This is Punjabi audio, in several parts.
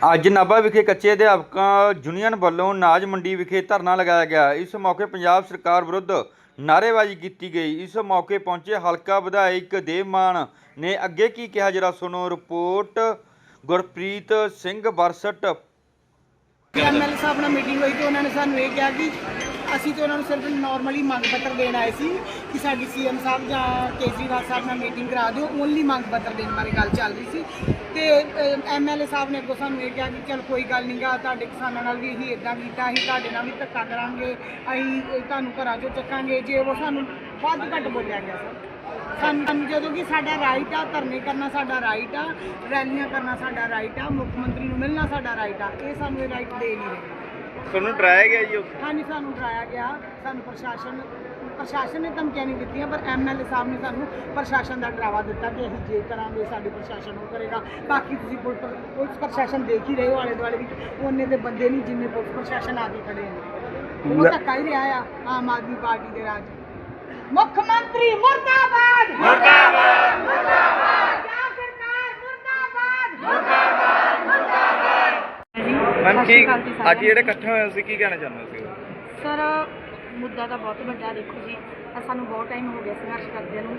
ਅੱਜ ਨਾਭਾ ਵਿਖੇ ਕੱਚੇ ਅਧਿਆਪਕਾਂ ਯੂਨੀਅਨ ਵੱਲੋਂ ਨਾਜ ਮੰਡੀ ਵਿਖੇ ਧਰਨਾ ਲਗਾਇਆ ਗਿਆ। ਇਸ ਮੌਕੇ ਪੰਜਾਬ ਸਰਕਾਰ ਵਿਰੁੱਧ ਨਾਅਰੇਬਾਜ਼ੀ ਕੀਤੀ ਗਈ। ਇਸ ਮੌਕੇ ਪਹੁੰਚੇ ਹਲਕਾ ਵਿਧਾਇਕ ਦੇਵਮਾਨ ਨੇ ਅੱਗੇ ਕੀ ਕਿਹਾ, ਜਰਾ ਸੁਣੋ ਰਿਪੋਰਟ। ਗੁਰਪ੍ਰੀਤ ਸਿੰਘ ਬਰਸਟ ਐਮਐਲਏ ਸਾਹਿਬ ਨਾਲ ਮੀਟਿੰਗ ਹੋਈ ਤੇ ਉਹਨਾਂ ਨੇ ਸਾਨੂੰ ਇਹ ਕਿਹਾ ਕਿ ਅਸੀਂ ਤੇ ਉਹਨਾਂ ਨੂੰ ਸਿਰਫ ਨਾਰਮਲੀ ਮੰਗ ਪੱਤਰ ਦੇਣ ਆਏ ਸੀ ਕਿ ਸਾਡੀ ਸੀਐਮ ਸਾਹਿਬ ਜਾਂ ਕੇਜਰੀਵਾਲ ਸਾਹਿਬ ਨਾਲ ਮੀਟਿੰਗ ਕਰਾ ਦਿਓ। ਓਨਲੀ ਮੰਗ ਪੱਤਰ ਦੇਣ ਬਾਰੇ ਗੱਲ ਚੱਲ ਰਹੀ ਸੀ। ਤੇ ਐਮਐਲਏ ਸਾਹਿਬ ਨੇ ਅੱਗੋਂ ਸਾਨੂੰ ਇਹ ਕਿਹਾ ਕਿ ਚਲ ਕੋਈ ਗੱਲ ਨਹੀਂ ਗਾ, ਤੁਹਾਡੇ ਕਿਸਾਨਾਂ ਨਾਲ ਵੀ ਅਸੀਂ ਇਦਾਂ ਕੀਤਾ, ਅਸੀਂ ਤੁਹਾਡੇ ਨਾਲ ਵੀ ਧੱਕਾ ਕਰਾਂਗੇ, ਅਸੀਂ ਤੁਹਾਨੂੰ ਘਰਾਂ 'ਚੋਂ ਚੱਕਾਂਗੇ। ਜੇ ਉਹ ਸਾਨੂੰ ਵੱਧ ਘੱਟ ਬੋਲਿਆ ਗਿਆ ਸਾਨੂੰ ਸਾਨੂੰ ਜਦੋਂ ਕਿ ਸਾਡਾ ਰਾਈਟ ਆ, ਧਰਨੇ ਕਰਨਾ ਸਾਡਾ ਰਾਈਟ ਆ, ਰੈਲੀਆਂ ਕਰਨਾ ਸਾਡਾ ਰਾਈਟ ਆ, ਮੁੱਖ ਮੰਤਰੀ ਨੂੰ ਮਿਲਣਾ ਸਾਡਾ ਰਾਈਟ ਆ, ਇਹ ਸਾਨੂੰ ਇਹ ਰਾਈਟ ਦੇ ਨਹੀਂ ਰਹੇ। ਤੁਹਾਨੂੰ ਡਰਾਇਆ ਗਿਆ ਜੀ ਹਾਂਜੀ ਸਾਨੂੰ ਡਰਾਇਆ ਗਿਆ। ਸਾਨੂੰ ਪ੍ਰਸ਼ਾਸਨ ਪ੍ਰਸ਼ਾਸਨ ਨੇ ਧਮਕੀਆਂ ਨਹੀਂ ਦਿੱਤੀਆਂ ਪਰ ਐਮਐਲਏ ਸਾਹਿਬ ਨੇ ਸਾਨੂੰ ਪ੍ਰਸ਼ਾਸਨ ਦਾ ਡਰਾਵਾ ਦਿੱਤਾ ਕਿ ਅਸੀਂ ਜੇ ਕਰਾਂਗੇ ਸਾਡੀ ਪ੍ਰਸ਼ਾਸਨ ਉਹ ਕਰੇਗਾ। ਬਾਕੀ ਤੁਸੀਂ ਪੁਲਿਸ ਪ੍ਰ- ਪੁਲਿਸ ਪ੍ਰਸ਼ਾਸਨ ਦੇਖ ਹੀ ਰਹੇ ਹੋ ਆਲੇ ਦੁਆਲੇ ਵਿੱਚ। ਉਹਨੇ ਦੇ ਬੰਦੇ ਨਹੀਂ ਜਿੰਨੇ ਪੁਲਿਸ ਪ੍ਰਸ਼ਾਸਨ ਆ ਕੇ ਖੜੇ ਨੇ। ਉਹ ਧੱਕਾ ਹੀ ਰਿਹਾ ਆ ਆਮ ਆਦਮੀ ਪਾਰਟੀ ਦੇ ਰਾਜ। ਮੁੱਖ ਮੰਤਰੀ ਮੁਰਦਾਬਾਦ! ਮੁਰਦਾਬਾਦ! ਮੁਰਦਾਬਾਦ! ਸਰਕਾਰ ਮੁਰਦਾਬਾਦ! ਮੈਮ ਸਾਰਿਆਂ ਅੱਜ ਜਿਹੜੇ ਇਕੱਠੇ ਹੋਏ ਸੀ ਕੀ ਕਹਿਣਾ ਚਾਹੁੰਦੇ ਸੀ ਸਰ ਮੁੱਦਾ ਤਾਂ ਬਹੁਤ ਵੱਡਾ ਦੇਖੋ ਜੀ ਆਹ ਸਾਨੂੰ ਬਹੁਤ ਟਾਈਮ ਹੋ ਗਿਆ ਸੰਘਰਸ਼ ਕਰਦੇ ਨੂੰ।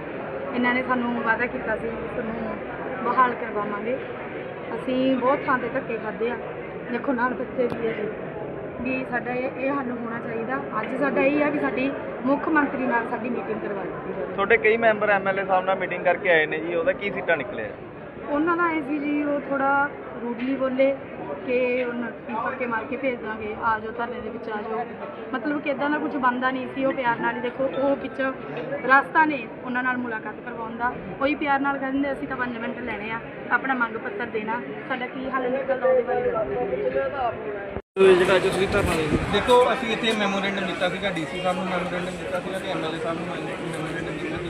ਇਹਨਾਂ ਨੇ ਸਾਨੂੰ ਵਾਅਦਾ ਕੀਤਾ ਸੀ ਵੀ ਤੁਹਾਨੂੰ ਬਹਾਲ ਕਰਵਾਵਾਂਗੇ। ਅਸੀਂ ਬਹੁਤ ਥਾਂ ਤੇ ਧੱਕੇ ਖਾਦੇ ਆ। ਦੇਖੋ ਨਾਲ ਬੱਚੇ ਵੀ ਹੈ ਜੀ। ਵੀ ਸਾਡਾ ਇਹ ਇਹ ਹੱਲ ਹੋਣਾ ਚਾਹੀਦਾ। ਅੱਜ ਸਾਡਾ ਇਹ ਆ ਵੀ ਸਾਡੀ ਮੁੱਖ ਮੰਤਰੀ ਨਾਲ ਸਾਡੀ ਮੀਟਿੰਗ ਕਰਵਾ ਦਿੱਤੀ ਜਾਵੇ। ਤੁਹਾਡੇ ਕਈ ਮੈਂਬਰ ਐਮਐਲਏ ਸਾਹਿਬ ਨਾਲ ਮੀਟਿੰਗ ਕਰਕੇ ਆਏ ਨੇ ਜੀ ਉਹਦਾ ਕੀ ਸਿੱਟਾ ਨਿਕਲਿਆ? ਉਹਨਾਂ ਦਾ ਐ ਸੀ ਜੀ ਉਹ ਥੋੜਾ ਰੂਡਲੀ ਬੋਲੇ। ਕਿ ਉਹਨਾਂ ਨੂੰ ਪੱਕੇ ਮਾਰ ਕੇ ਭੇਜ ਦਾਂਗੇ ਆ ਜਾਓ ਧਰਨੇ ਦੇ ਵਿੱਚ ਆ ਜਾਓ। ਮਤਲਬ ਕਿ ਇਦਾਂ ਦਾ ਕੁਝ ਬੰਦਾ ਨਹੀਂ ਸੀ ਉਹ ਪਿਆਰ ਨਾਲ ਹੀ ਦੇਖੋ ਉਹ ਵਿੱਚ ਰਸਤਾ ਨੇ ਉਹਨਾਂ ਨਾਲ ਮੁਲਾਕਾਤ ਕਰਵਾਉਣ ਦਾ। ਉਹੀ ਪਿਆਰ ਨਾਲ ਕਹਿੰਦੇ ਅਸੀਂ ਤਾਂ 5 ਮਿੰਟ ਲੈਣੇ ਆ ਆਪਣਾ ਮੰਗ ਪੱਤਰ ਦੇਣਾ। ਸਾਡਾ ਕੀ ਹੱਲ ਨਿਕਲਦਾ ਉਹਦੇ ਬਾਰੇ? ਦੇਖੋ ਅਸੀਂ ਇੱਥੇ ਮੈਮੋਰੈਂਡਮ ਦਿੱਤਾ ਸੀਗਾ ਡੀਸੀ ਸਾਹਿਬ ਨੂੰ ਮੈਮੋਰੈਂਡਮ ਦਿੱਤਾ ਸੀਗਾ ਤੇ ਐਮਐਲਏ ਸਾਹਿਬ ਨੂੰ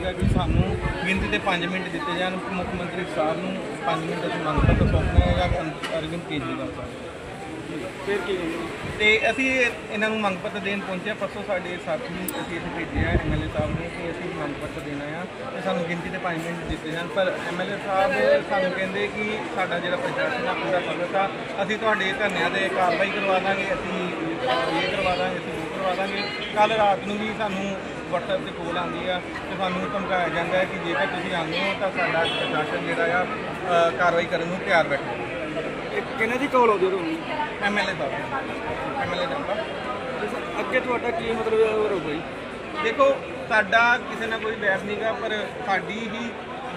ਸੀਗਾ ਕਿ ਸਾਨੂੰ ਗਿਣਤੀ ਤੇ 5 ਮਿੰਟ ਦਿੱਤੇ ਜਾਣ ਮੁੱਖ ਮੰਤਰੀ ਸਾਹਿਬ ਨੂੰ 5 ਮਿੰਟ ਅਸੀਂ ਮੰਗ ਪੱਤਰ ਸੌਂਪਣਾ ਹੈਗਾ ਅਰ- ਅਰਵਿੰਦ ਕੇਜਰੀਵਾਲ ਸਾਹਿਬ। ਫਿਰ ਕੀ ਤੇ ਅਸੀਂ ਇਹਨਾਂ ਨੂੰ ਮੰਗ ਪੱਤਰ ਦੇਣ ਪਹੁੰਚੇ ਹਾਂ। ਪਰਸੋਂ ਸਾਡੇ ਸਾਥੀ ਅਸੀਂ ਇੱਥੇ ਭੇਜੇ ਆ ਐਮਐਲਏ ਸਾਹਿਬ ਨੂੰ ਕਿ ਅਸੀਂ ਮੰਗ ਪੱਤਰ ਦੇਣਾ ਆ ਤੇ ਸਾਨੂੰ ਗਿਣਤੀ ਤੇ 5 ਮਿੰਟ ਦਿੱਤੇ ਜਾਣ। ਪਰ ਐਮਐਲਏ ਸਾਹਿਬ ਸਾਨੂੰ ਕਹਿੰਦੇ ਕਿ ਸਾਡਾ ਜਿਹੜਾ ਪ੍ਰਸ਼ਾਸਨ ਆ ਪੂਰਾ ਸਖਤ ਆ ਅਸੀਂ ਤੁਹਾਡੇ ਧਰਨਿਆਂ ਤੇ ਕਾਰਵਾਈ ਕਰਵਾ ਦਾਂਗੇ ਅਸੀਂ ਇਹ ਕਰਵਾ ਦਾਂਗੇ ਅਸੀਂ ਉਹ ਕਰਵਾ ਦਾਂਗੇ। ਕੱਲ ਰਾਤ ਨੂੰ ਵੀ ਸਾਨੂੰ WhatsApp ਤੇ ਕੋਲ ਆਉਂਦੀ ਆ ਤੇ ਸਾਨੂੰ ਧਮਕਾਇਆ ਜਾਂਦਾ ਹੈ ਕਿ ਜੇਕਰ ਤੁਸੀਂ ਆਉਂਦੇ ਹੋ ਤਾਂ ਸਾਡਾ ਪ੍ਰਸ਼ਾਸਨ ਜਿਹੜਾ ਆ ਅ, ਕਾਰਵਾਈ ਕਰਨ ਨੂੰ ਤਿਆਰ ਬੈਠਾ ਕਿਹਨਾਂ ਦੀ ਕਾਲ ਆਉਂਦੀ ਤੁਹਾਨੂੰ? ਐਮਐਲਏ ਸਾਹਿਬ ਐਮਐਲਏ ਸਾਹਿਬ ਅੱਗੇ ਤੁਹਾਡਾ ਕੀ ਮਤਲਬ ਹੋਰ ਹੋਊਗਾ ਜੀ? ਦੇਖੋ ਸਾਡਾ ਕਿਸੇ ਨਾਲ ਕੋਈ ਵੈਰ ਨਹੀਂਗਾ ਪਰ ਸਾਡੀ ਹੀ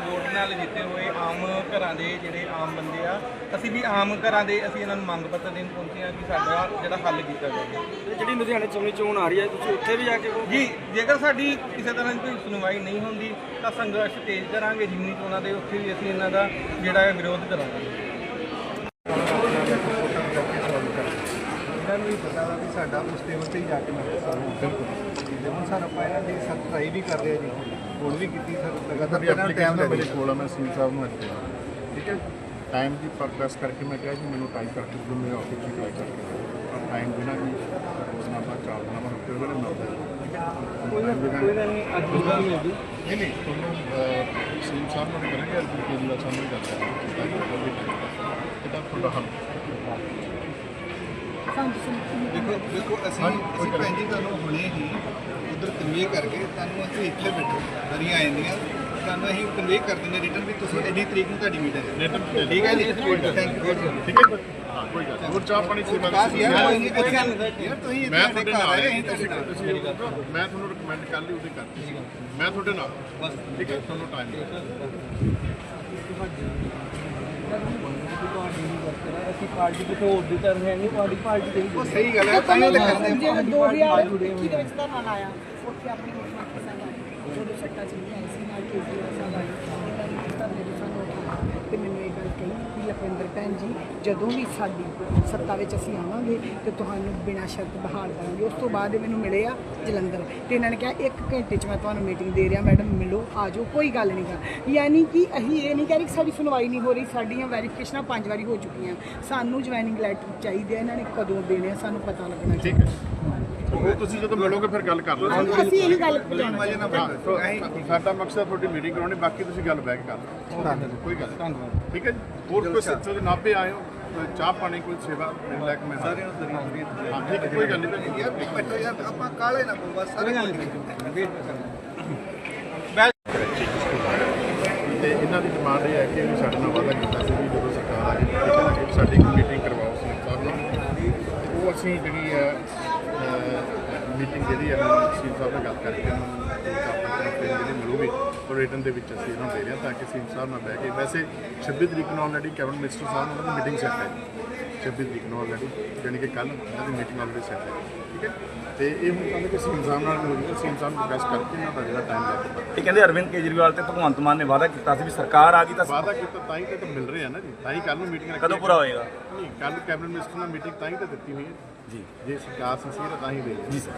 ਵੋਟ ਨਾਲ ਜਿੱਤੇ ਹੋਏ ਆਮ ਘਰਾਂ ਦੇ ਜਿਹੜੇ ਆਮ ਬੰਦੇ ਆ ਅਸੀਂ ਵੀ ਆਮ ਘਰਾਂ ਦੇ ਅਸੀਂ ਇਹਨਾਂ ਨੂੰ ਮੰਗ ਪੱਤਰ ਦੇਣ ਪਹੁੰਚੇ ਆ ਕਿ ਸਾਡਾ ਜਿਹੜਾ ਹੱਲ ਕੀਤਾ ਜਾਵੇ। ਜਿਹੜੀ ਲੁਧਿਆਣੇ ਚੋਣੀ ਚੋਣ ਆ ਰਹੀ ਹੈ ਤੁਸੀਂ ਉੱਥੇ ਵੀ ਜਾ ਕੇ ਜੀ ਜੇਕਰ ਸਾਡੀ ਕਿਸੇ ਤਰ੍ਹਾਂ ਦੀ ਕੋਈ ਸੁਣਵਾਈ ਨਹੀਂ ਹੁੰਦੀ ਤਾਂ ਸੰਘਰਸ਼ ਤੇਜ਼ ਕਰਾਂਗੇ ਜਿਮਨੀ ਚੋਣਾਂ ਦੇ ਉੱਥੇ ਵੀ ਅਸੀਂ ਇਹਨਾਂ ਦਾ ਜਿਹੜਾ ਹੈ ਵਿਰੋਧ ਕਰਾਂਗੇ। ਇਹਨਾਂ ਨੂੰ ਵੀ ਪਤਾ ਵਾ ਕਿ ਸਾਡਾ ਉਸ ਟੇਬਲ ਤੇ ਹੀ ਜਾ ਕੇ ਮਿਲਦਾ ਸਾਨੂੰ ਬਿਲਕੁਲ। ਤੇ ਹੁਣ ਸਰ ਆਪਾਂ ਇਹਨਾਂ ਦੀ ਸਖਤ ਟਰਾਈ ਵੀ ਕਰ ਰਹੇ ਆ ਜੀ। ਹੁਣ ਵੀ ਕੀਤੀ ਸਰ। ਲਗਾਤਾਰ ਇਹਨਾਂ ਟਾਈਮ ਦਾ ਮੇਰੇ ਕੋਲ ਆ ਮੈਂ ਸੀਲ ਸਾਹਿਬ ਨੂੰ ਇੱਥੇ ਠੀਕ ਹੈ ਟਾਈਮ ਦੀ ਪ੍ਰੈਸ ਕਰਕੇ ਮੈਂ ਕਿਹਾ ਜੀ ਮੈਨੂੰ ਟਾਈਮ ਕਰਕੇ ਦਿਓ ਮੇਰੇ ਆਫਿਸ ਦੀ ਟਰਾਈ ਕਰਕੇ ਟਾਈਮ ਬਿਨਾ ਉਸ ਨਾਲ ਆਪਾਂ ਚਾਰ ਦਿਨਾਂ ਬਾਅਦ ਫਿਰ ਵੇਲੇ ਮਿਲਦੇ ਹਾਂ। ਕੋਈ ਨਾ ਕੋਈ ਨਹੀਂ ਅੱਜ ਦੀ ਗੱਲ ਨਹੀਂ ਹੋਗੀ ਨਹੀਂ ਨਹੀਂ ਤੁਹਾਨੂੰ ਸੀਲ ਸਾਹਿਬ ਨੂੰ ਕਰਾਂਗੇ ਅੱਜ ਦੀ ਦਾ ਸਾਨੂੰ ਕਰਦਾ ਇਹਦਾ ਤੁਹਾਡਾ ਹੱਲ। ਦੇਖੋ ਦੇਖੋ ਅਸੀਂ ਅਸੀਂ ਭੈਣ ਜੀ ਤੁਹਾਨੂੰ ਹੁਣੇ ਹੀ ਕਨਵੇ ਕਰਕੇ ਤੁਹਾਨੂੰ ਅਸੀਂ ਇੱਥੇ ਬੈਠੋ ਦਰੀਆਂ ਆ ਜਾਂਦੀਆਂ। ਤੁਹਾਨੂੰ ਅਸੀਂ ਕਨਵੇ ਕਰ ਦਿੰਦੇ ਰਿਟਰਨ ਵੀ ਤੁਸੀਂ ਇੰਨੀ ਤਰੀਕ ਨੂੰ ਤੁਹਾਡੀ ਮੀਟਿੰਗ ਹੈ। ਠੀਕ ਹੈ ਜੀ? ਥੈਂਕ ਯੂ ਠੀਕ ਹੈ ਕੋਈ ਗੱਲ। ਹੋਰ ਚਾਹ ਪਾਣੀ ਯਾਰ ਮੈਂ- ਯਾਰ ਤੁਸੀਂ ਮੈਂ ਤੁਹਾਡੇ ਨਾਲ ਹਾਂ ਅਸੀਂ ਤੁਸੀਂ ਤੁਹਾਡੇ ਤੁਸੀਂ ਮੈਂ ਤੁਹਾਨੂੰ ਰეკਮੈਂਡ ਕਰ ਲਈ ਉਹਦੇ ਕਰ ਮੈਂ ਤੁਹਾਡੇ ਨਾਲ। ਬਸ। ਠੀਕ ਹੈ? ਤੁਹਾਨੂੰ ਟਾਈਮ ਅਸੀਂ ਪਾਰਟੀ ਕਿਤੇ ਹੋਰ ਦੀ ਤਰ੍ਹਾਂ ਹੈ। ਨਹੀਂ ਤੁਹਾਡੀ ਪਾਰਟੀ ਦੇ ਉਹ ਸਹੀ ਗੱਲ ਹੈ। ਤਾਂ ਹੀ ਲਿਖਦੇ ਹਾਂ ਜਿਹੜੇ 2021 ਦੇ ਵਿੱਚ ਧਰਨਾ ਲਾਇਆ ਉੱਥੇ ਆਪਣੀ ਮੁੱਖ ਮੰਤਰੀ ਸਾਹਿਬ ਆਏ। ਜਦੋਂ ਸੱਟਾ ਚੱਲੀ ਆਈ ਸੀ ਨਾਲ ਕੇਜਰੀਵਾਲ ਸਾਹਿਬ ਆਏ ਇਹਨਾਂ ਨੇ ਧਰਨੇ ਦੇ ਸਾਨੂੰ ਉਠਾਇਆ ਤੇ ਮੈਨੂੰ ਇਹ ਗੱਲ ਕਹੀ ਕਿ ਲਖਵਿੰਦਰ ਭੈਣ ਜੀ, ਜਦੋਂ ਵੀ ਸਾਡੀ ਸੱਤਾ ਵਿੱਚ ਅਸੀਂ ਆਵਾਂਗੇ ਤੇ ਤੁਹਾਨੂੰ ਬਿਨਾਂ ਸ਼ਰਤ ਬਹਾਲ ਕਰਾਂਗੇ। ਉਸ ਤੋਂ ਬਾਅਦ ਇਹ ਮੈਨੂੰ ਮਿਲੇ ਆ ਜਲੰਧਰ ਤੇ ਇਹਨਾਂ ਨੇ ਕਿਹਾ ਇੱਕ ਘੰਟੇ 'ਚ ਮੈਂ ਤੁਹਾਨੂੰ ਮੀਟਿੰਗ ਦੇ ਰਿਹਾ ਮੈਡਮ ਮਿਲੋ ਆ ਜਾਓ ਕੋਈ ਗੱਲ ਨਹੀਂ ਗਾ। ਯਾਨੀ ਕਿ ਅਸੀਂ ਇਹ ਨਹੀਂ ਕਹਿ ਰਹੇ ਕਿ ਸਾਡੀ ਸੁਣਵਾਈ ਨਹੀਂ ਹੋ ਰਹੀ ਸਾਡੀਆਂ ਵੈਰੀਫਿਕੇਸ਼ਨਾਂ ਪੰਜ ਵਾਰੀ ਹੋ ਚੁੱਕੀਆਂ। ਸਾਨੂੰ ਜੁਆਇਨਿੰਗ ਲੈਟਰ ਚਾਹੀਦੇ ਆ ਇਹਨਾਂ ਨੇ ਕਦੋਂ ਦੇਣੇ ਆ ਸਾਨੂੰ ਪਤਾ ਲੱਗਣਾ ਠੀਕ ਹੈ। ਉਹ ਤੁਸੀਂ ਜਦੋਂ ਮਿਲੋਗੇ ਫਿਰ ਗੱਲ ਕਰ ਲਓ। ਅਸੀਂ ਇਹੀ ਗੱਲ ਅਸੀਂ ਸਾਡਾ ਮਕਸਦ ਤੁਹਾਡੀ ਮੀਟਿੰਗ ਕਰਾਉਣੀ ਬਾਕੀ ਤੁਸੀਂ ਗੱਲ ਬੈਕ ਕਰ ਲਓ। ਕੋਈ ਗੱਲ ਨਹੀਂ। ਠੀਕ ਹੈ ਜੀ। ਹੋਰ ਕੋਈ ਸੱਚੋ ਦੇ ਨਾਭੇ ਆਏ ਹੋ? ਚਾਹ ਪਾਣੀ ਕੋਈ ਸੇਵਾ ਮਿਲ ਲੈ ਕੇ ਮੈਂ ਸਾਰਿਆਂ ਨੂੰ ਦਰੀ ਹਾਂ। ਠੀਕ ਕੋਈ ਗੱਲ ਨਹੀਂ। ਯਾਰ ਬੈਠੋ ਯਾਰ ਆਪਾਂ ਕਾਲੇ ਨਾ ਬਸ ਸਾਰੇ ਤੇ ਇਹਨਾਂ ਦੀ ਡਿਮਾਂਡ ਇਹ ਹੈ ਕਿ ਵੀ ਸਾਡੇ ਨਾਲ ਵਾਅਦਾ ਕੀਤਾ ਸੀ ਵੀ ਜਦੋਂ ਸਰਕਾਰ ਆ ਗਈ ਸਾਡੀ ਇੱਕ ਮੀਟਿੰਗ ਕਰਵਾਓ ਸੀ। ਸਾਹਿਬ ਨਾਲ ਉਹ ਅਸੀਂ ਜਿਹੜੀ ਹੈ ਮੀਟਿੰਗ ਜਿਹੜੀ ਹੈ ਸੀਐਮ ਸਾਹਿਬ ਨਾਲ ਗੱਲ ਕਰਕੇ ਉਹਨਾਂ ਨੂੰ ਜਿਹੜੀ ਮਿਲੂਗੀ ਉਹ ਰਿਟਰਨ ਦੇ ਵਿੱਚ ਅਸੀਂ ਇਹਨਾਂ ਨੂੰ ਦੇ ਰਹੇ ਤਾਂ ਕਿ ਸੀਐਮ ਸਾਹਿਬ ਨਾਲ ਬਹਿ ਕੇ ਵੈਸੇ 26 ਤਰੀਕ ਨੂੰ ਆਲਰੇਡੀ ਕੈਬਨਿਟ ਮਿਨਿਸਟਰ ਸਾਹਿਬ ਨਾਲ ਮੀਟਿੰਗ ਸੈੱਟ ਹੈ। 26 ਤਰੀਕ ਨੂੰ ਆਲਰੇਡੀ ਯਾਨੀ ਕਿ ਕੱਲ ਇਹਨਾਂ ਦੀ ਮੀਟਿੰਗ ਆਲਰੇਡੀ ਸੈੱਟ ਹੈ। ਠੀਕ ਹੈ? ਤੇ ਇਹ ਹੁਣ ਕਹਿੰਦੇ ਕਿ ਸੀਐਮ ਸਾਹਿਬ ਨਾਲ ਮਿਲੂਗੀ ਸੀਐਮ ਸਾਹਿਬ ਨੂੰ ਰਿਕਵੈਸਟ ਕਰਕੇ ਇਹਨਾਂ ਦਾ ਜਿਹੜਾ ਟਾਈਮ ਲੈ ਕੇ ਇਹ ਕਹਿੰਦੇ ਅਰਵਿੰਦ ਕੇਜਰੀਵਾਲ ਤੇ ਭਗਵੰਤ ਮਾਨ ਨੇ ਵਾਅਦਾ ਕੀਤਾ ਸੀ ਵੀ ਸਰਕਾਰ ਆ ਗਈ ਤਾਂ ਵਾਅਦਾ ਕੀਤਾ ਤਾਂ ਹੀ ਤਾਂ ਮਿਲ ਰਹੇ ਆ ਨਾ ਜੀ ਤਾਂ ਹੀ ਕੱਲ ਨੂੰ ਮੀਟਿੰਗ ਕਦੋਂ ਪੂਰਾ ਹੋਏਗਾ? ਨਹੀਂ ਕੱਲ ਕੈਬਨਿਟ ਮਿਨਿਸਟਰ ਨਾਲ ਮੀਟਿੰਗ ਤਾਂ ਹੀ ਤਾਂ ਦਿੱਤੀ ਹੋਈ ਹੈ। ਜੀ। ਜੇ ਸਰਕਾਰ ਸੰਸੀਰ ਹੈ ਤਾਂ ਹੀ ਹੈ ਜੀ ਸਰ।